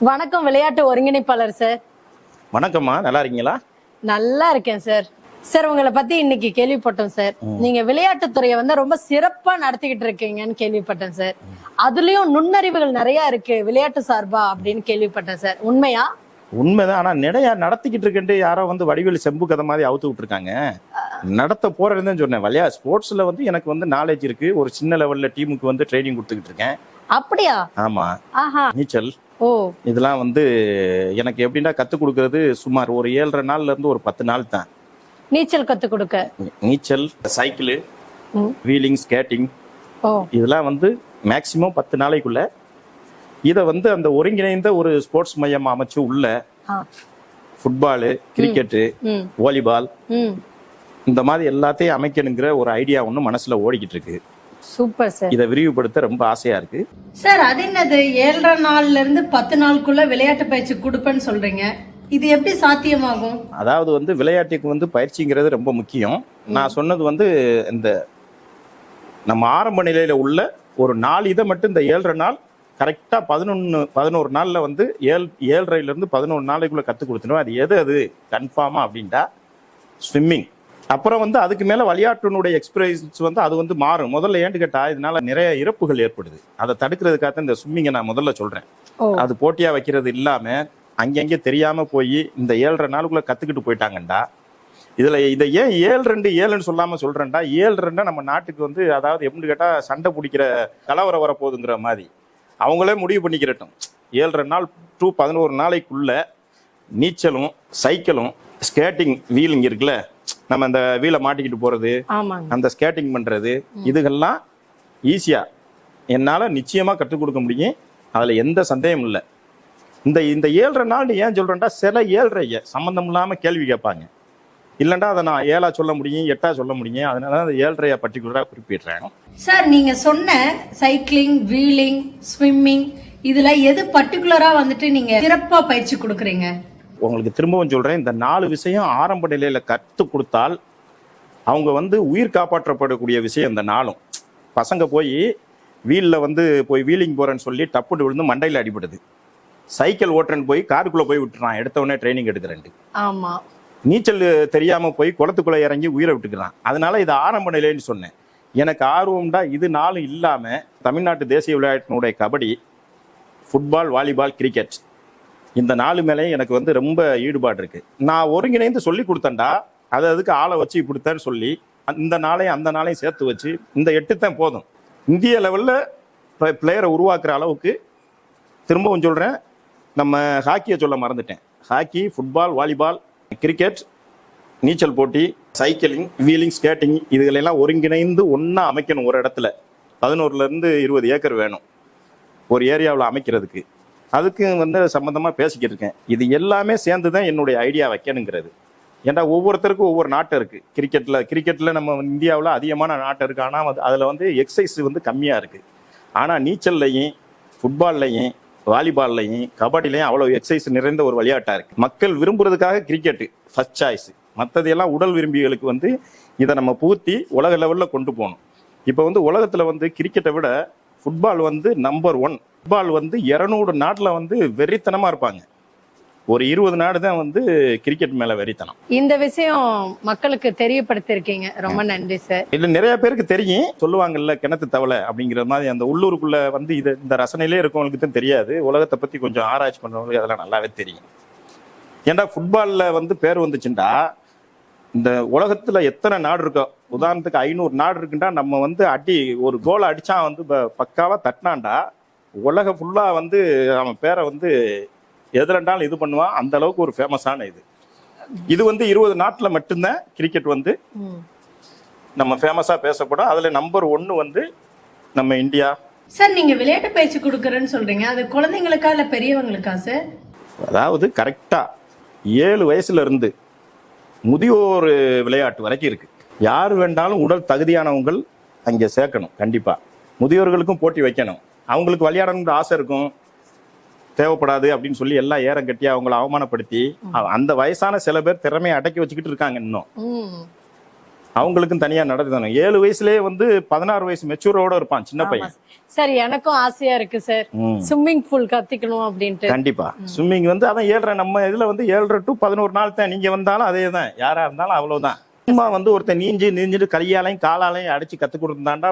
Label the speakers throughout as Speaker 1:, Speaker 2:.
Speaker 1: வணக்கம் விளையாட்டு ஒருங்கிணைப்பாளர் சார்
Speaker 2: வணக்கம்மா. நல்லா இருக்கீங்களா?
Speaker 1: நல்லா இருக்கேன் சார் சார் உங்களை பத்தி இன்னைக்கு கேள்விப்பட்டோம் சார் நீங்க விளையாட்டுத்துறையை வந்து ரொம்ப சிறப்பா நடத்திக்கிட்டு இருக்கீங்கன்னு கேள்விப்பட்டேன் சார் அதுலயும் நுண்ணறிவுகள் நிறைய இருக்கு விளையாட்டு சார்பா அப்படின்னு கேள்விப்பட்டேன் சார் உண்மையா?
Speaker 2: உண்மைதான். ஆனா நிறைய நடத்திக்கிட்டு இருக்கேன்ட்டு யாரோ வந்து வடிவேலு செம்பு கதை மாதிரி அவுத்து விட்டுருக்காங்க. நடத்த போறேன்னு சொன்னேன். விளையா ஸ்போர்ட்ஸ்ல வந்து எனக்கு வந்து நாலேஜ் இருக்கு. ஒரு சின்ன லெவல்ல டீமுக்கு வந்து ட்ரைனிங் கொடுத்துக்கிட்டு இருக்கேன்.
Speaker 1: அப்படியா?
Speaker 2: ஆமா.
Speaker 1: ஆஹா.
Speaker 2: நீச்சல். இதெல்லாம் வந்து எனக்கு எப்படின்னா கத்துக் கொடுக்கறது சுமார் ஒரு ஏழரை நாள்ல இருந்து ஒரு பத்து நாள் தான்.
Speaker 1: நீச்சல் கத்து கொடுக்க.
Speaker 2: நீச்சல் சைக்கிள். Wheeling skating. இதெல்லாம் வந்து மேக்சிமம் பத்து நாளைக்குள்ள இதை வந்து அந்த ஒருங்கிணைந்த ஒரு ஸ்போர்ட்ஸ் மையம் அமைச்சு உள்ள. ஃபுட்பாலு கிரிக்கெட்டு வாலிபால் இந்த மாதிரி எல்லாத்தையும் அமைக்கணுங்கிற ஒரு ஐடியா ஒன்று மனசுல ஓடிக்கிட்டு இருக்கு.
Speaker 1: Super sir.
Speaker 2: இதை விரிவுபடுத்த ரொம்ப ஆசையா இருக்கு.
Speaker 1: சார் அது என்னது? ஏழரை நாள்ல இருந்து பத்து நாளுக்குள்ள விளையாட்டு பயிற்சி கொடுப்பேன்னு சொல்றீங்க. இது எப்படி சாத்தியமாகும்?
Speaker 2: அதாவது வந்து விளையாட்டுக்கு வந்து பயிற்சிங்கிறது ரொம்ப முக்கியம். நான் சொன்னது வந்து இந்த நம்ம ஆரம்ப நிலையில உள்ள ஒரு நாலு இதை மட்டும் இந்த ஏழரை நாள் கரெக்டாக பதினொன்று பதினோரு நாளில் வந்து ஏழ் ஏழரைலேருந்து பதினொரு நாளைக்குள்ளே கற்றுக் கொடுத்துருவோம் அது எது அது? கன்ஃபார்மா அப்படின்ட்டா ஸ்விம்மிங். அப்புறம் வந்து அதுக்கு மேலே விளையாட்டினுடைய எக்ஸ்பீரியன்ஸ் வந்து அது வந்து மாறும். முதல்ல ஏன்னு கேட்டா இதனால நிறைய இறப்புகள் ஏற்படுது. அதை தடுக்கிறதுக்காக தான் இந்த ஸ்விம்மிங்கை நான் முதல்ல சொல்கிறேன் அது போட்டியா வைக்கிறது இல்லாம அங்கங்கே தெரியாம போய் இந்த ஏழரை நாளுக்குள்ள கத்துக்கிட்டு போயிட்டாங்கண்டா. இதுல இதை ஏன் ஏழு ரெண்டு ஏழுன்னு சொல்லாம சொல்றேன்டா? ஏழு ரெண்டா நம்ம நாட்டுக்கு வந்து அதாவது எப்படின்னு கேட்டா சண்டை பிடிக்கிற கலவரம் வரப்போகுதுங்கிற மாதிரி. அவங்களே முடிவு பண்ணிக்கிறட்டும் ஏழரை நாள் டு பதினோரு நாளைக்குள்ள நீச்சலும் சைக்கிளும் ஸ்கேட்டிங் வீலிங் இருக்குல்ல நம்ம அந்த வீலை மாட்டிக்கிட்டு போறது
Speaker 1: ஆமாங்க.
Speaker 2: அந்த ஸ்கேட்டிங் பண்றது இதுகெல்லாம் ஈஸியா என்னால நிச்சயமா கற்றுக் கொடுக்க முடியும். அதுல எந்த சந்தேகமும் இல்லை. இந்த இந்த ஏழரை நாள் ஏன் சொல்றேன்டா சில ஏழரைய சம்பந்தம் இல்லாம கேள்வி கேட்பாங்க. இல்லைண்டா அதை நான் ஏழா சொல்ல முடியும் எட்டா சொல்ல முடியும் அதனால தான் அந்த ஏழரைய பர்டிகுலரா குறிப்பிடுறேன்.
Speaker 1: சார் நீங்க சொன்ன சைக்கிளிங் வீலிங் ஸ்விம்மிங் இதுல எது பர்டிகுலரா வந்துட்டு நீங்க சிறப்பா பயிற்சி கொடுக்குறீங்க?
Speaker 2: உங்களுக்கு திரும்பவும் சொல்றேன் இந்த நாலு விஷயம் ஆரம்ப நிலையில கற்றுக் கொடுத்தால் அவங்க வந்து உயிர் காப்பாற்றப்படக்கூடிய விஷயம் இந்த நாளும். பசங்க போய் வீலில் வந்து போய் வீலிங் போறேன்னு சொல்லி டப்புட்டு விழுந்து மண்டையில் அடிபடுது. சைக்கிள் ஓட்டுறேன்னு போய் காருக்குள்ள போய் விட்டுறான் எடுத்த உடனே ட்ரைனிங் எடுக்கிறேன்ட்டு.
Speaker 1: ஆமா.
Speaker 2: நீச்சல் தெரியாம போய் குளத்துக்குள்ள இறங்கி உயிரை விட்டுக்கிறான். அதனால இது ஆரம்ப நிலைன்னு சொன்னேன். எனக்கு ஆர்வம்டா இது நாளும் இல்லாம தமிழ்நாட்டு தேசிய விளையாட்டினுடைய கபடி ஃபுட்பால் வாலிபால் கிரிக்கெட் இந்த நாலு மேலேயும் எனக்கு வந்து ரொம்ப ஈடுபாடு இருக்கு. நான் ஒருங்கிணைந்து சொல்லி கொடுத்தேன்டா அது அதுக்கு ஆளை வச்சு கொடுத்தேன்னு சொல்லி இந்த நாளையும் அந்த நாளையும் சேர்த்து வச்சு இந்த எட்டு தான் போதும். இந்திய லெவலில் பிளேயரை உருவாக்குற அளவுக்கு திரும்பவும் சொல்கிறேன் நம்ம ஹாக்கியை சொல்ல மறந்துட்டேன். ஹாக்கி ஃபுட்பால் வாலிபால் கிரிக்கெட் நீச்சல் போட்டி சைக்கிளிங் வீலிங் ஸ்கேட்டிங் இதுகளெல்லாம் ஒருங்கிணைந்து ஒன்றா அமைக்கணும் ஒரு இடத்துல. பதினோருலேருந்து இருபது ஏக்கர் வேணும். ஒரு ஏரியாவில் அமைக்கிறதுக்கு. அதுக்கு வந்து சம்மந்தமாக பேசிக்கிட்டு இருக்கேன். இது எல்லாமே சேர்ந்து தான் என்னுடைய ஐடியா வைக்கணுங்கிறது. ஏன்டா ஒவ்வொருத்தருக்கும் ஒவ்வொரு நாட்டம் இருக்குது கிரிக்கெட்டில் கிரிக்கெட்டில் நம்ம இந்தியாவில் அதிகமான நாட்டம் இருக்குது ஆனால் அதில் வந்து எக்ஸசைஸ் வந்து கம்மியாக இருக்குது ஆனால் நீச்சல்லையும் ஃபுட்பால்லையும் வாலிபால்லையும் கபடிலையும் அவ்வளோ எக்ஸசைஸ் நிறைந்த ஒரு விளையாட்டாக இருக்குது மக்கள் விரும்புறதுக்காக கிரிக்கெட்டு ஃபஸ்ட் சாய்ஸ் மற்றதையெல்லாம் உடல் விரும்பிகளுக்கு வந்து இதை நம்ம பூர்த்தி உலக லெவலில் கொண்டு போகணும். இப்போ வந்து உலகத்தில் வந்து கிரிக்கெட்டை விட ஃபுட்பால் வந்து நம்பர் ஒன் ஃபுட்பால் வந்து இரநூறு நாட்டில் வந்து வெறித்தனமாக இருப்பாங்க. ஒரு இருபது நாடு தான் வந்து கிரிக்கெட் மேலே வெறித்தனம்.
Speaker 1: இந்த விஷயம் மக்களுக்கு தெரியப்படுத்திருக்கீங்க ரொம்ப நன்றி சார்
Speaker 2: இல்ல நிறைய பேருக்கு தெரியும். சொல்லுவாங்கல்ல கிணத்து தவளை அப்படிங்கிற மாதிரி அந்த உள்ளூருக்குள்ள வந்து இது இந்த ரசனையிலே இருக்கவங்களுக்கு தான் தெரியாது. உலகத்தை பத்தி கொஞ்சம் ஆராய்ச்சி பண்றவங்களுக்கு அதெல்லாம் நல்லாவே தெரியும். ஏன்டா ஃபுட்பால்ல வந்து பேர் வந்துச்சுண்டா? இந்த உலகத்துல எத்தனை நாடு இருக்கோ? உதாரணத்துக்கு ஐநூறு நாடு இருக்குண்டா? நம்ம வந்து அடி ஒரு கோலை அடிச்சா வந்து பக்காவா தட்டினாண்டா? உலக ஃபுல்லா வந்து அவன் பேரை வந்து எதுலண்டாலும் இது பண்ணுவான். அந்த அளவுக்கு ஒரு ஃபேமஸான இது. இது வந்து இருபது நாட்டுல மட்டும்தான் கிரிக்கெட் வந்து. நம்ம ஃபேமஸாக பேசப்படும். அதில் நம்பர் ஒன்று வந்து நம்ம இந்தியா.
Speaker 1: சார் நீங்க விளையாட்டு பயிற்சி கொடுக்குறேன்னு சொல்றீங்க. அது குழந்தைங்களுக்கா இல்ல பெரியவங்களுக்கா சார்?
Speaker 2: அதாவது கரெக்டாக ஏழு வயசுல இருந்து முதியோர் விளையாட்டு வரைக்கும் இருக்கு. யார் வேண்டாலும் உடல் தகுதியானவங்கள் அங்கே சேர்க்கணும் கண்டிப்பாக முதியோர்களுக்கும் போட்டி வைக்கணும். அவங்களுக்கு விளையாடணுங்கிற ஆசை இருக்கும். தேவைப்படாது அப்படின்னு சொல்லி எல்லாம் ஏறம் கட்டி அவங்கள அவமானப்படுத்தி அந்த வயசான சில பேர் திறமையை அடக்கி வச்சுக்கிட்டு இருக்காங்க இன்னும். அவங்களுக்கும் தனியா நடத்தணும் ஏழு வயசுலயே வந்து பதினாறு வயசு மெச்சூரோட இருப்பான் சின்ன பையன்.
Speaker 1: சார். எனக்கும் ஆசையா இருக்கு சார். ஸ்விம்மிங் பூல் கத்துக்கணும் அப்படின்ட்டு.
Speaker 2: கண்டிப்பா. ஸ்விம்மிங் வந்து அதான் ஏழரை நம்ம இதுல வந்து ஏழரை டு பதினோரு நாள் தான். நீங்க வந்தாலும் அதே தான் யாரா இருந்தாலும் அவ்வளவுதான். சும்மா வந்து ஒருத்தன் நீஞ்சி நீஞ்சிட்டு கையாலையும் காலாலையும் அடிச்சு கத்து கொடுத்தாண்டா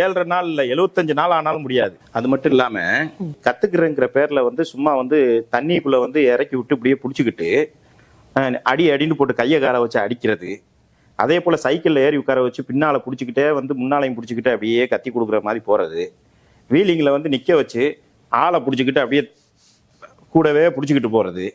Speaker 2: ஏழரை நாள் இல்ல எழுபத்தஞ்சு நாள் ஆனாலும் முடியாது. அது மட்டும் இல்லாம கத்துக்கிறேங்கிற பேர்ல வந்து சும்மா வந்து தண்ணிக்குள்ள வந்து இறக்கி விட்டு இப்படியே புடிச்சுக்கிட்டு அடி அடின்னு போட்டு கையை கால வச்சு அடிக்கிறது. அதே போல சைக்கிள்ல ஏறி உட்கார வச்சு பின்னால புடிச்சுக்கிட்டே வந்து முன்னாலையும் புடிச்சுக்கிட்டு அப்படியே கத்தி கொடுக்குற மாதிரி போறது. வீலிங்ல வந்து நிக்க வச்சு ஆளை புடிச்சுக்கிட்டு அப்படியே கூடவே பிடிச்சிக்கிட்டு போறது.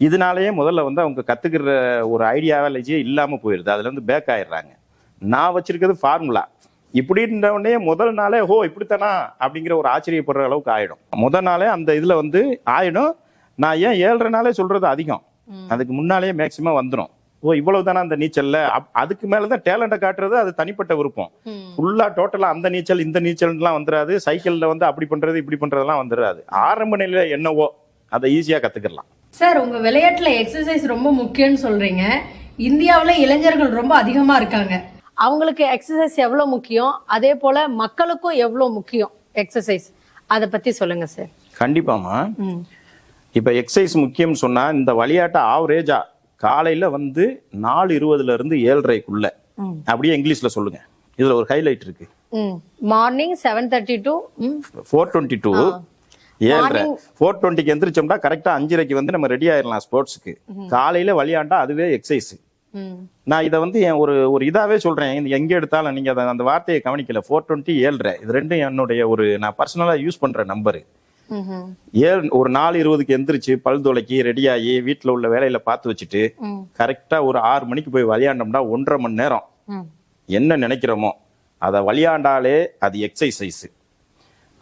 Speaker 2: இதனாலேயே முதல்ல வந்து அவங்க கத்துக்கிற ஒரு ஐடியாலஜியே இல்லாம போயிடுது அதுல இருந்து பேக் ஆயிடுறாங்க. நான் வச்சிருக்கிறது ஃபார்முலா இப்படின்ற உடனே முதல் நாளே ஹோ இப்படித்தானா? அப்படிங்கிற ஒரு ஆச்சரியப்படுற அளவுக்கு ஆயிடும். முதல் நாளே அந்த இதுல வந்து ஆயிடும். நான் ஏன் ஏழரை நாளே சொல்றது அதிகம்? அதுக்கு முன்னாலே மேக்சிமம் வந்துடும் ஓ இவ்வளவு தானே அந்த நீச்சல்ல? அப்- அதுக்கு மேலதான் டேலண்ட்டை காட்டுறது அது தனிப்பட்ட விருப்பம். ஃபுல்லா டோட்டலா அந்த நீச்சல் இந்த நீச்சல்லாம் வந்துடாது சைக்கிள்ல வந்து அப்படி பண்றது இப்படி பண்றதெல்லாம் வந்துடாது ஆரம்ப நிலையில என்னவோ அதை ஈஸியா கத்துக்கலாம்
Speaker 1: சார் உங்க விளையாட்டுல எக்ஸசைஸ் ரொம்ப முக்கியம்னு சொல்றீங்க. இந்தியாவுல இளைஞர்கள் ரொம்ப அதிகமா இருக்காங்க. அவங்களுக்கு எக்ஸசைஸ் எவ்வளவு முக்கியம்? அதே போல மக்களுக்கும் எவ்வளவு முக்கியம் எக்ஸசைஸ் அத பத்தி சொல்லுங்க சார்
Speaker 2: கண்டிப்பாமா
Speaker 1: ம்.
Speaker 2: இப்ப எக்ஸசைஸ் முக்கியம்னு சொன்னா இந்த விளையாட்டை ஆவரேஜா காலையில வந்து நாலு இருபதுல இருந்து ஏழரைக்குள்ள. அப்படியே இங்கிலீஷ்ல சொல்லுங்க. இதுல ஒரு ஹைலைட் இருக்கு.
Speaker 1: Morning seven thirty to
Speaker 2: four twenty two ஏழரை. ஃபோர் டுவெண்ட்டிக்கு எந்திரிச்சோம்னா கரெக்டா அஞ்சரைக்கு வந்து நம்ம ரெடி ஆயிடலாம் ஸ்போர்ட்ஸ்க்கு காலையில விளையாண்டா அதுவே எக்ஸசைஸ் நான் இதை வந்து என் ஒரு ஒரு இதாவே சொல்றேன். இந்த எங்க எடுத்தாலும் நீங்க அதை அந்த வார்த்தையை கவனிக்கல. ஃபோர் டுவெண்ட்டி ஏழ்ரை. இது ரெண்டும் என்னுடைய ஒரு நான் பர்சனலா யூஸ் பண்ற நம்பரு ஏழு ஒரு நாலு இருபதுக்கு எந்திரிச்சு பல் துளைக்கி ரெடி ஆகி வீட்டுல உள்ள வேலையில பார்த்து வச்சுட்டு கரெக்டா ஒரு ஆறு மணிக்கு போய் விளையாண்டோம்னா ஒன்றரை மணி நேரம். என்ன நினைக்கிறோமோ அதை விளையாண்டாலே அது எக்ஸசைஸ்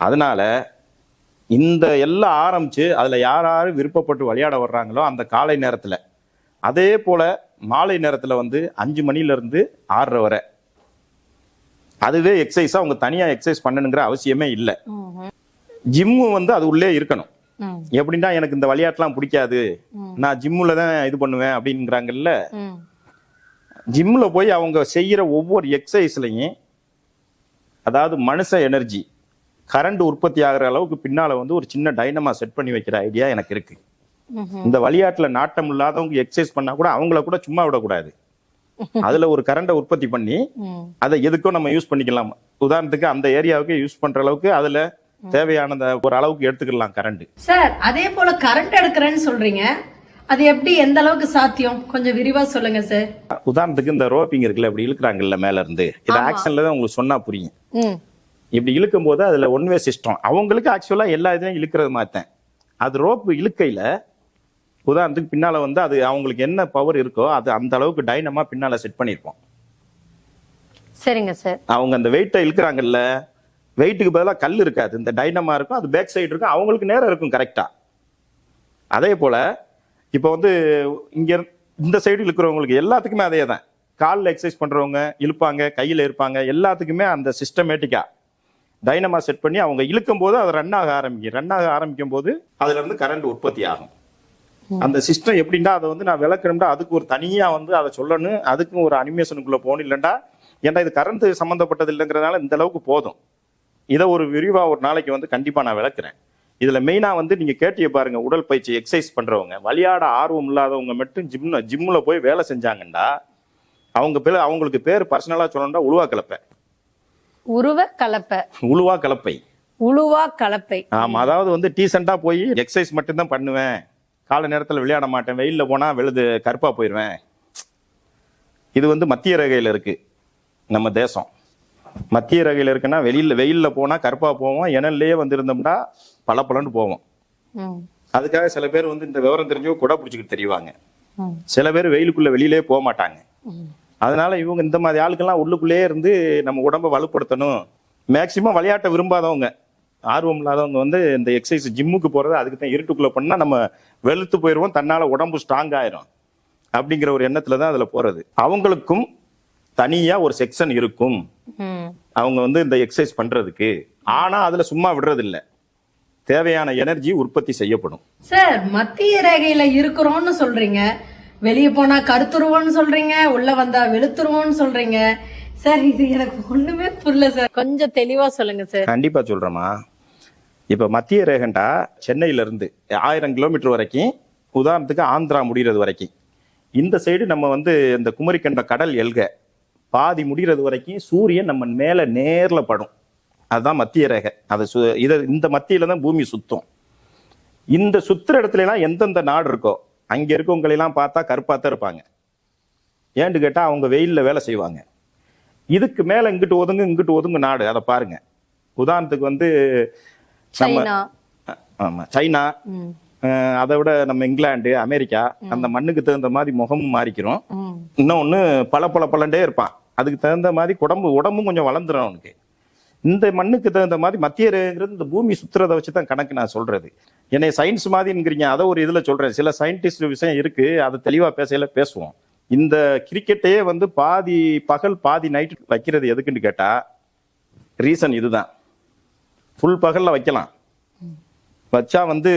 Speaker 2: அதனால இந்த எல்லாம் ஆரம்பிச்சு அதுல யார் யார் விருப்பப்பட்டு விளையாட வர்றாங்களோ அந்த காலை நேரத்துல. அதே போல மாலை நேரத்துல வந்து அஞ்சு மணில இருந்து ஆறரை வரை. அதுவே எக்ஸசைஸா அவங்க தனியா எக்ஸசைஸ் பண்ணணுங்கிற அவசியமே இல்லை. ஜிம்மு வந்து அது உள்ளே இருக்கணும். எப்படின்னா எனக்கு இந்த விளையாட்டுலாம் பிடிக்காது. நான் ஜிம்முல தான் இது பண்ணுவேன் அப்படிங்கிறாங்கல்ல ஜிம்ல போய் அவங்க செய்யற ஒவ்வொரு எக்ஸசைஸ்லையும் அதாவது மனுஷ எனர்ஜி கரண்ட் உற்பத்தி ஆகுற அளவுக்கு பின்னால வந்து ஒரு சின்ன டைனமா செட் பண்ணி வைக்கிற ஐடியா எனக்கு இருக்கு. இந்த விளையாட்டுல நாட்டம் இல்லாதவங்க எக்ஸசைஸ் பண்ணா கூட அவங்கள கூட சும்மா விடக்கூடாது. அதுல ஒரு கரண்டை உற்பத்தி பண்ணி அதை எதுக்கும் நம்ம யூஸ் பண்ணிக்கலாம். உதாரணத்துக்கு அந்த ஏரியாவுக்கு யூஸ் பண்ற அளவுக்கு அதுல தேவையானத ஒரு அளவுக்கு எடுத்துக்கலாம் கரண்ட்
Speaker 1: சார் அதே போல கரண்ட் எடுக்கிறேன்னு சொல்றீங்க. அது எப்படி எந்த அளவுக்கு சாத்தியம்? கொஞ்சம் விரிவா சொல்லுங்க சார்.
Speaker 2: உதாரணத்துக்கு இந்த ரோப்பிங் இருக்குல்ல இப்படி இழுக்கிறாங்கல்ல மேல இருந்து. இது ஆக்ஷன்ல தான் உங்களுக்கு சொன்னா புரியும். இப்படி இழுக்கும் போது அதுல ஒன் வே சிஸ்டம் அவங்களுக்கு ஆக்சுவலா எல்லா இதையும் இழுக்கிறது மாத்தேன். அது ரோப்பு இழுக்கையில உதாரணத்துக்கு பின்னால வந்து அது அவங்களுக்கு என்ன பவர் இருக்கோ அது அந்த அளவுக்கு டைனமா பின்னால செட் பண்ணியிருப்போம்
Speaker 1: சரிங்க சார்
Speaker 2: அவங்க அந்த வெயிட்டை இழுக்கிறாங்கல்ல வெயிட்டுக்கு பதிலாக கல் இருக்காது. இந்த டைனமா இருக்கும் அது பேக் சைடு இருக்கும் அவங்களுக்கு நேரம் இருக்கும் கரெக்டா அதே போல இப்போ வந்து இங்க இந்த சைடு இழுக்கிறவங்களுக்கு எல்லாத்துக்குமே அதே தான் காலில் எக்ஸசைஸ் பண்றவங்க இழுப்பாங்க கையில இருப்பாங்க எல்லாத்துக்குமே அந்த சிஸ்டமேட்டிக்கா டைனமா செட் பண்ணி அவங்க இழுக்கும் போது அது ரன் ஆக ஆரம்பிக்கும். ரன் ஆக ஆரம்பிக்கும் போது அதுல இருந்து கரண்ட் உற்பத்தி ஆகும். அந்த சிஸ்டம் எப்படின்னா அதை வந்து நான் விளக்கணும்னா அதுக்கு ஒரு தனியா வந்து அதை சொல்லணும். அதுக்கும் ஒரு அனிமேஷனுக்குள்ள போகணும். இல்லைண்டா ஏன்டா இது கரண்ட் சம்மந்தப்பட்டது இல்லைங்கிறதுனால இந்த அளவுக்கு போதும். இதை ஒரு விரிவா ஒரு நாளைக்கு வந்து கண்டிப்பா நான் விளக்குறேன். இதுல மெயினா வந்து நீங்க கேட்டிய பாருங்க உடல் பயிற்சி எக்ஸசைஸ் பண்றவங்க. விளையாட ஆர்வம் இல்லாதவங்க மட்டும் ஜிம்ல ஜிம்ல போய் வேலை செஞ்சாங்கண்டா அவங்க பேர் அவங்களுக்கு பேர் பர்சனலா சொல்லணும்னா உழுவா கலப்பை
Speaker 1: உருவ கலப்பை.
Speaker 2: உழுவா கலப்பை.
Speaker 1: உழுவா கலப்பை.
Speaker 2: ஆமா அதாவது வந்து டீசெண்டா போய் எக்ஸசைஸ் மட்டும்தான் பண்ணுவேன். காலை நேரத்துல விளையாட மாட்டேன். வெயில்ல போனா வெளுது கருப்பா போயிடுவேன் இது வந்து மத்திய ரேகையில இருக்கு நம்ம தேசம். மத்திய ரேகையில இருக்குன்னா வெளியில வெயில்ல போனா கருப்பா போவோம். இணல்லையே வந்திருந்தோம்னா பல போவோம்.
Speaker 1: ம்.
Speaker 2: அதுக்காக சில பேர் வந்து இந்த விவரம் தெரிஞ்சவங்க குடை பிடிச்சிக்கிட்டு தெரிவாங்க. சில பேர் வெயிலுக்குள்ள வெளியிலே போக மாட்டாங்க. அதனால இவங்க இந்த மாதிரி ஆளுக்கெல்லாம் உள்ளுக்குள்ளேயே இருந்து நம்ம உடம்ப வலுப்படுத்தணும். மேக்சிமம் விளையாட்டை விரும்பாதவங்க. ஆர்வம் இல்லாதவங்க வந்து இந்த எக்ஸசைஸ் ஜிம்முக்கு போறது அதுக்கு தான் இருட்டுக்குள்ள பண்ணா நம்ம வெளுத்து போயிடுவோம் தன்னால உடம்பு ஸ்ட்ராங் ஆயிரும் அப்படிங்கிற ஒரு எண்ணத்துல தான் அதுல போறது. அவங்களுக்கும் தனியா ஒரு செக்ஷன் இருக்கும்.
Speaker 1: ம்.
Speaker 2: அவங்க வந்து இந்த எக்ஸசைஸ் பண்றதுக்கு. ஆனா அதுல சும்மா விடுறது இல்ல தேவையான எனர்ஜி உற்பத்தி செய்யப்படும்.
Speaker 1: சார் மத்திய ரேகையில இருக்கிறோம்னு சொல்றீங்க. வெளியே போனா கருத்துருவோம்னு சொல்றீங்க உள்ள வந்தா வெளுத்துருவோம்னு சொல்றீங்க. சார் இது எனக்கு ஒண்ணுமே புரியல சார். கொஞ்சம் தெளிவா சொல்லுங்க சார்.
Speaker 2: கண்டிப்பா சொல்றேம்மா. இப்ப மத்திய ரேகண்டா சென்னையில இருந்து ஆயிரம் கிலோமீட்டர் வரைக்கும் உதாரணத்துக்கு ஆந்திரா முடிகிறது வரைக்கும். இந்த சைடு நம்ம வந்து இந்த குமரிக்கண்ட கடல் எல்க பாதி முடிகிறது வரைக்கும் சூரியன் நம்ம மேல நேர்ல படும். அதுதான் மத்திய ரேகை. அதை சு- இதை இந்த மத்தியில தான் பூமி சுத்தும். இந்த சுத்துற இடத்துல எல்லாம் எந்தெந்த நாடு இருக்கோ அங்க இருக்கவங்களை எல்லாம் பார்த்தா கருப்பாத்தான் இருப்பாங்க. ஏன்னு கேட்டா அவங்க வெயில்ல வேலை செய்வாங்க. இதுக்கு மேல இங்கிட்டு ஒதுங்கு இங்கிட்டு ஒதுங்கு நாடு. அதை பாருங்க. உதாரணத்துக்கு வந்து நம்ம
Speaker 1: சைனா.
Speaker 2: ஆமா. சைனா அதை விட நம்ம இங்கிலாந்து அமெரிக்கா அந்த மண்ணுக்கு தகுந்த மாதிரி முகமும் மாறிக்கிறோம்.
Speaker 1: ம்.
Speaker 2: இன்னொன்னு பல பல பலண்டே இருப்பான். அதுக்கு தகுந்த மாதிரி உடம்பு உடம்பும் கொஞ்சம் வளர்ந்துடும் அவனுக்கு. இந்த மண்ணுக்கு தகுந்த மாதிரி மத்திய ரேகைங்கிறது இந்த பூமி சுத்துறதை வச்சு தான் கணக்கு நான் சொல்கிறது என்னை சயின்ஸ் மாதிரிங்கிறீங்க அதை ஒரு இதில் சொல்கிறேன் சில சயின்டிஸ்ட் விஷயம் இருக்கு அதை தெளிவாக பேசையில் பேசுவோம். இந்த கிரிக்கெட்டையே வந்து பாதி பகல் பாதி நைட் வைக்கிறது எதுக்குன்னு கேட்டால் ரீசன் இதுதான். ஃபுல் பகலில் வைக்கலாம். வச்சா வந்து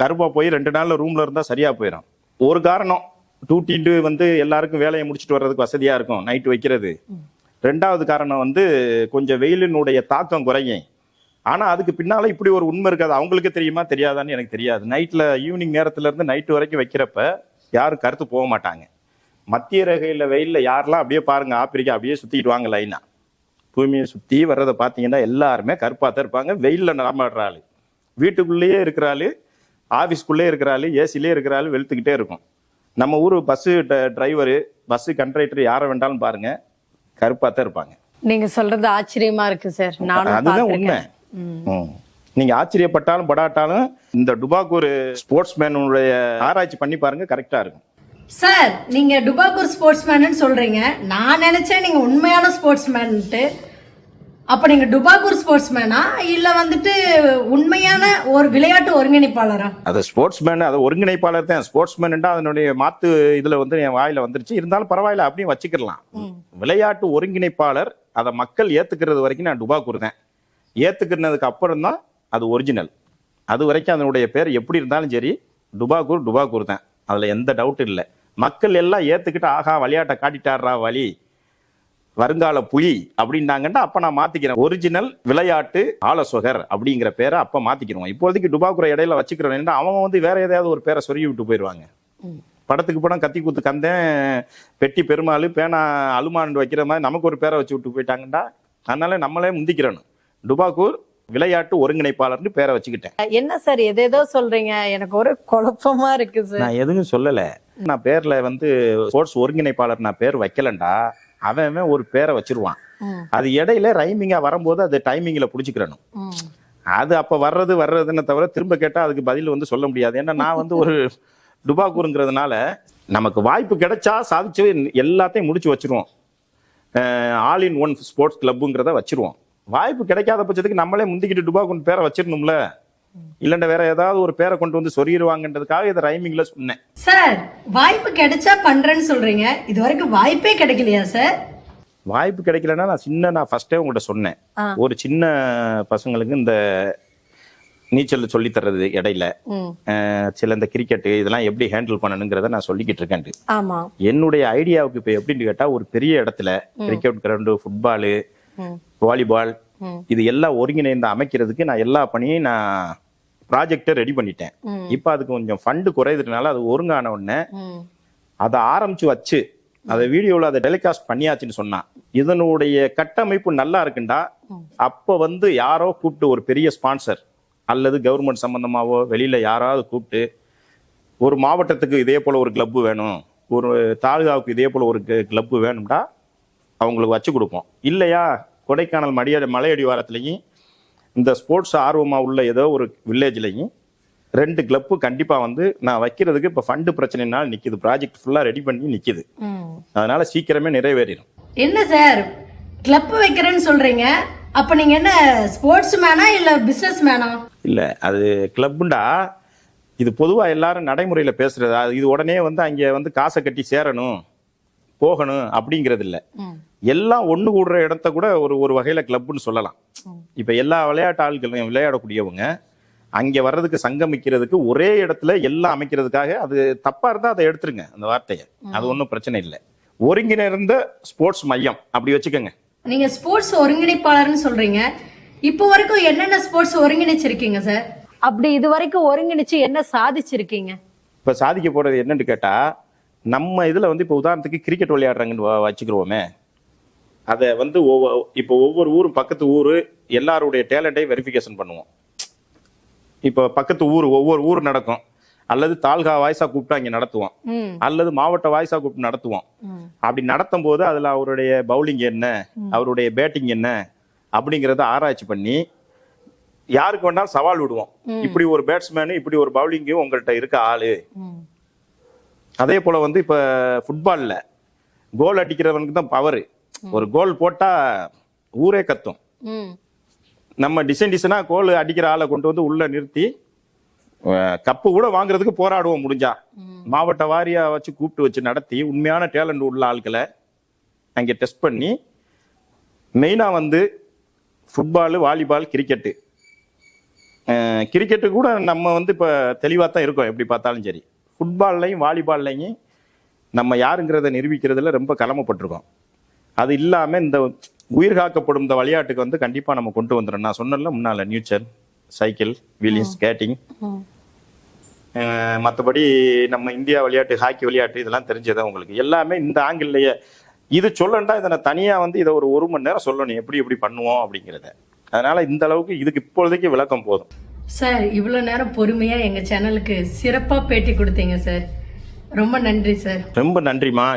Speaker 2: கருப்பாக போய் ரெண்டு நாளில் ரூம்ல இருந்தால் சரியாக போயிடும் ஒரு காரணம் டூட்டின்ட்டு வந்து எல்லாருக்கும் வேலையை முடிச்சுட்டு வர்றதுக்கு வசதியாக இருக்கும் நைட் வைக்கிறது. ரெண்டாவது காரணம் வந்து கொஞ்சம் வெயிலினுடைய தாக்கம் குறையும். ஆனால் அதுக்கு பின்னால் இப்படி ஒரு உண்மை இருக்காது. அவங்களுக்கு தெரியுமா? தெரியாதான்னு எனக்கு தெரியாது. நைட்டில் ஈவினிங் நேரத்துலேருந்து நைட்டு வரைக்கும் வைக்கிறப்ப யாரும் கருத்து போக மாட்டாங்க. மத்திய ரகையில் வெயிலில் யாரெல்லாம் அப்படியே பாருங்கள் ஆப்பிரிக்கா அப்படியே சுற்றிட்டு வாங்க லைனா பூமியை சுற்றி வர்றதை பார்த்தீங்கன்னா எல்லாருமே கருப்பாக தான் இருப்பாங்க. வெயிலில் நடமாடுற ஆள். வீட்டுக்குள்ளேயே இருக்கிற ஆளு ஆஃபீஸ்க்குள்ளேயே இருக்கிற ஆளு ஏசிலே இருக்கிறாள் வெளுத்துக்கிட்டே இருக்கும். நம்ம ஊர் பஸ்ஸு டிரைவரு பஸ்ஸு கண்ட்ரைட்டர் யாரை வேண்டாலும் பாருங்கள் கருப்பாக தான் இருப்பாங்க.
Speaker 1: நீங்க சொல்றது ஆச்சரியமா இருக்கு சார். நானும்
Speaker 2: அதுதான் உண்மை. நீங்க ஆச்சரியப்பட்டாலும் படாட்டாலும் இந்த டுபாக்கூர் ஸ்போர்ட்ஸ் மேனுடைய ஆராய்ச்சி பண்ணி பாருங்க கரெக்டா இருக்கும்.
Speaker 1: சார் நீங்க டுபாக்கூர் ஸ்போர்ட்ஸ் மேன் சொல்றீங்க. நான் நினைச்சேன் நீங்க உண்மையான ஸ்போர்ட்ஸ் மேன்ட்டு அப்ப நீங்க டுபாக்கூர் ஸ்போர்ட்ஸ் மேனா இல்ல வந்துட்டு உண்மையான ஒரு விளையாட்டு ஒருங்கிணைப்பாளரா?
Speaker 2: அது ஸ்போர்ட்ஸ் மேன் அது ஒருங்கிணைப்பாளர் தான். ஸ்போர்ட்ஸ் மேன்டா அதனுடைய மாத்து இதுல வந்து என் வாயில வந்துருச்சு. இருந்தாலும் பரவாயில்ல அப்படியும் வச்சுக்கலாம் விளையாட்டு ஒருங்கிணைப்பாளர் அதை மக்கள் ஏத்துக்கிறது வரைக்கும் நான் டுபாக்கூர் தான். ஏத்துக்கிறதுக்கு அப்புறம் தான் அது ஒரிஜினல் அது வரைக்கும் அதனுடைய பேர் எப்படி இருந்தாலும் சரி டுபாக்கூர் டுபாக்கூர் தான். அதுல எந்த டவுட் இல்லை. மக்கள் எல்லாம் ஏத்துக்கிட்டு ஆகா விளையாட்டை காட்டிட்டாடுறா வழி வருங்கால புலி அப்படின்னாங்கன்னா அப்ப நான் மாத்திக்கிறேன். ஒரிஜினல் விளையாட்டு ஆலோசகர் அப்படிங்கிற பேரை அப்ப மாத்திக்கிறோம் இப்போதைக்கு டுபாக்குற இடையில வச்சுக்கிறோம் அவங்க வந்து வேற ஏதாவது ஒரு பேரை சொருகி விட்டு போயிடுவாங்க படத்துக்கு படம் கத்தி குத்து கந்தேன் பெட்டி பெருமாள் பேனா அலுமான் வைக்கிற மாதிரி நமக்கு ஒரு பேரை வச்சு விட்டு போயிட்டாங்கடா அதனால நம்மளே முந்திக்கிறணும். டுபாக்கூர் விளையாட்டு ஒருங்கிணைப்பாளர்னு பேரை வச்சுக்கிட்டேன்.
Speaker 1: என்ன சார் எதேதோ சொல்றீங்க? எனக்கு ஒரு குழப்பமா இருக்கு சார்.
Speaker 2: நான் எதுவும் சொல்லல. நான் பேர்ல வந்து ஸ்போர்ட்ஸ் ஒருங்கிணைப்பாளர் நான் பேர் வைக்கலண்டா. அவன் ஒரு பேரை வச்சிருவான். அது இடையில ரைமிங்கா வரும்போது அது டைமிங்ல புடிச்சுக்கிறணும். அது அப்ப வர்றது வர்றதுன்னு தவிர திரும்ப கேட்டா அதுக்கு பதில் வந்து சொல்ல முடியாது. ஏன்னா நான் வந்து ஒரு டுபாக்கூருங்கிறதுனால நமக்கு வாய்ப்பு கிடைச்சா சாதிச்சு எல்லாத்தையும் முடிச்சு வச்சிருவோம். ஆல் இன் ஒன் ஸ்போர்ட்ஸ் கிளப்புங்கிறத வச்சிருவோம். வாய்ப்பு கிடைக்காத பட்சத்துக்கு நம்மளே முந்திக்கிட்டு டுபாக்கூர் பேரை வச்சிடணும்ல. இல்லைன்னா வேற ஏதாவது ஒரு பேரை கொண்டு வந்து சொருகிடுவாங்கன்றதுக்காக இதை ரைமிங்ல சொன்னேன்.
Speaker 1: சார் வாய்ப்பு கிடைச்சா பண்றேன்னு சொல்றீங்க. இது வரைக்கும் வாய்ப்பே கிடைக்கலையா சார்
Speaker 2: வாய்ப்பு கிடைக்கலன்னா நான் சின்ன நான் ஃபர்ஸ்டே உங்கள்கிட்ட சொன்னேன். ஒரு சின்ன பசங்களுக்கு இந்த நீச்சல் சொல்லி தர்றது இடையில சில இந்த கிரிக்கெட் இதெல்லாம் எப்படி ஹேண்டில் பண்ணணுங்கிறத நான் சொல்லிக்கிட்டு இருக்கேன் என்னுடைய ஐடியாவுக்கு இப்போ எப்படின்னு கேட்டா ஒரு பெரிய இடத்துல கிரிக்கெட் கிரவுண்டு ஃபுட்பாலு வாலிபால். இது எல்லாம் ஒருங்கிணைந்து அமைக்கிறதுக்கு நான் எல்லா பணியும் நான் ப்ராஜெக்டை ரெடி பண்ணிட்டேன். இப்போ அதுக்கு கொஞ்சம் ஃபண்டு குறையுதுனால அது ஒருங்கான உடனே அதை ஆரம்பிச்சு வச்சு அதை வீடியோவில் அதை டெலிகாஸ்ட் பண்ணியாச்சுன்னு சொன்னா இதனுடைய கட்டமைப்பு நல்லா இருக்குண்டா? அப்போ வந்து யாரோ கூப்பிட்டு ஒரு பெரிய ஸ்பான்சர் அல்லது கவர்மெண்ட் சம்பந்தமாவோ வெளியில யாராவது கூப்பிட்டு ஒரு மாவட்டத்துக்கு இதே போல ஒரு கிளப்பு வேணும் ஒரு தாலுகாவுக்கு இதே போல ஒரு கிளப்பு வேணும்டா அவங்களுக்கு வச்சு கொடுப்போம். இல்லையா? கொடைக்கானல் மடிய மலையடிவாரத்துலையும் இந்த ஸ்போர்ட்ஸ் ஆர்வமா உள்ள ஏதோ ஒரு வில்லேஜ்லையும் ரெண்டு கிளப்பு கண்டிப்பா வந்து நான் வைக்கிறதுக்கு இப்ப ஃபண்டு பிரச்சனைனால நிக்குது. ப்ராஜெக்ட் ஃபுல்லா ரெடி பண்ணி நிக்குது.
Speaker 1: ம்.
Speaker 2: அதனால சீக்கிரமே நிறைவேறிடும்.
Speaker 1: என்ன சார்? கிளப் வைக்கிறேன்னு சொல்றீங்க. அப்ப நீங்க என்ன ஸ்போர்ட்ஸ் மேனா இல்ல பிசினஸ் மேனா
Speaker 2: இல்ல அது கிளப்புண்டா இது பொதுவா எல்லாரும் நடைமுறையில பேசுறது. அது இது உடனே வந்து அங்க வந்து காசை கட்டி சேரணும். போகணும் அப்படிங்கிறது இல்ல எல்லாம் ஒண்ணு கூடுற இடத்த கூட ஒரு ஒரு வகையில கிளப்னு சொல்லலாம். இப்ப எல்லா விளையாட்டு ஆள்களும் விளையாடக்கூடியவங்க அங்கே வர்றதுக்கு சங்கமிக்கிறதுக்கு ஒரே இடத்துல எல்லாம் அமைக்கிறதுக்காக அது தப்பா இருந்தா அதை எடுத்துருங்க அந்த வார்த்தையை. அது ஒன்றும் பிரச்சனை இல்லை. ஒருங்கிணைந்த ஸ்போர்ட்ஸ் மையம் அப்படி வச்சுக்கோங்க.
Speaker 1: நீங்க ஸ்போர்ட்ஸ் ஒருங்கிணைப்பாளர்னு சொல்றீங்க. இப்போ வரைக்கும் என்னென்ன ஸ்போர்ட்ஸ் ஒருங்கிணைச்சிருக்கீங்க சார் அப்படி இது வரைக்கும் ஒருங்கிணைச்சு என்ன சாதிச்சிருக்கீங்க?
Speaker 2: இப்போ சாதிக்க போறது என்னன்னு கேட்டா நம்ம இதுல வந்து இப்போ உதாரணத்துக்கு கிரிக்கெட் விளையாடுறாங்கன்னு வச்சுக்கிறோமே அதை வந்து ஒவ்வொ- இப்போ ஒவ்வொரு ஊரும் பக்கத்து ஊர் எல்லாருடைய டேலண்ட்டையும் வெரிஃபிகேஷன் பண்ணுவோம். இப்போ பக்கத்து ஊர் ஒவ்வொரு ஊர் நடக்கும். அல்லது தாலுகா வாய்ஸா கூப்பிட்டு அங்கே நடத்துவோம் அல்லது மாவட்ட வாய்ஸா கூப்பிட்டு நடத்துவோம். அப்படி நடத்தும் போது அதுல அவருடைய பவுலிங் என்ன அவருடைய பேட்டிங் என்ன அப்படிங்கறத ஆராய்ச்சி பண்ணி யாருக்கு வேணாலும் சவால் விடுவோம். இப்படி ஒரு பேட்ஸ்மேனு இப்படி ஒரு பவுலிங்கும் உங்கள்கிட்ட இருக்க ஆளு. அதே போல வந்து இப்ப ஃபுட்பால்ல கோல் அடிக்கிறவனுக்கு தான் பவர் ஒரு கோல் போட்டா ஊரே கத்தும். நம்ம டிசைன் டிசைனா கோல் அடிக்கிற ஆளை கொண்டு வந்து உள்ள நிறுத்தி கப்பு கூட வாங்குறதுக்கு போராடுவோம் முடிஞ்சா. மாவட்ட வாரியா வச்சு கூப்பிட்டு வச்சு நடத்தி உண்மையான டேலண்ட் உள்ள ஆட்களை அங்கே டெஸ்ட் பண்ணி மெயினா வந்து ஃபுட்பாலு வாலிபால் கிரிக்கெட்டு கிரிக்கெட்டு கூட நம்ம வந்து இப்போ தெளிவாக தான் இருக்கோம் எப்படி பார்த்தாலும் சரி. ஃபுட்பால்லையும் வாலிபால்லையும் நம்ம யாருங்கிறத நிரூபிக்கிறதுல ரொம்ப கடமைப்பட்டிருக்கோம். அது இல்லாமல் இந்த உயிர் காக்கப்படும் இந்த விளையாட்டுக்கு வந்து கண்டிப்பாக நம்ம கொண்டு வந்துடும் நான் சொன்னல முன்னால் நியூச்சர் சைக்கிள் வீலிங் ஸ்கேட்டிங். மற்றபடி நம்ம இந்தியா விளையாட்டு ஹாக்கி விளையாட்டு இதெல்லாம் தெரிஞ்சதா உங்களுக்கு? எல்லாமே இந்த ஆங்கிள்லயே. இது சொல்லண்டா இதை நான் தனியாக வந்து இதை ஒரு ஒரு மணி நேரம் சொல்லணும். எப்படி எப்படி பண்ணுவோம் அப்படிங்கிறத. அதனால இந்த அளவுக்கு இதுக்கு இப்பொழுதைக்கு விளக்கம் போதும்.
Speaker 1: சார் இவ்வளோ நேரம் பொறுமையாக எங்கள் சேனலுக்கு சிறப்பாக பேட்டி கொடுத்தீங்க சார். ரொம்ப நன்றி சார்.
Speaker 2: ரொம்ப நன்றிம்மா.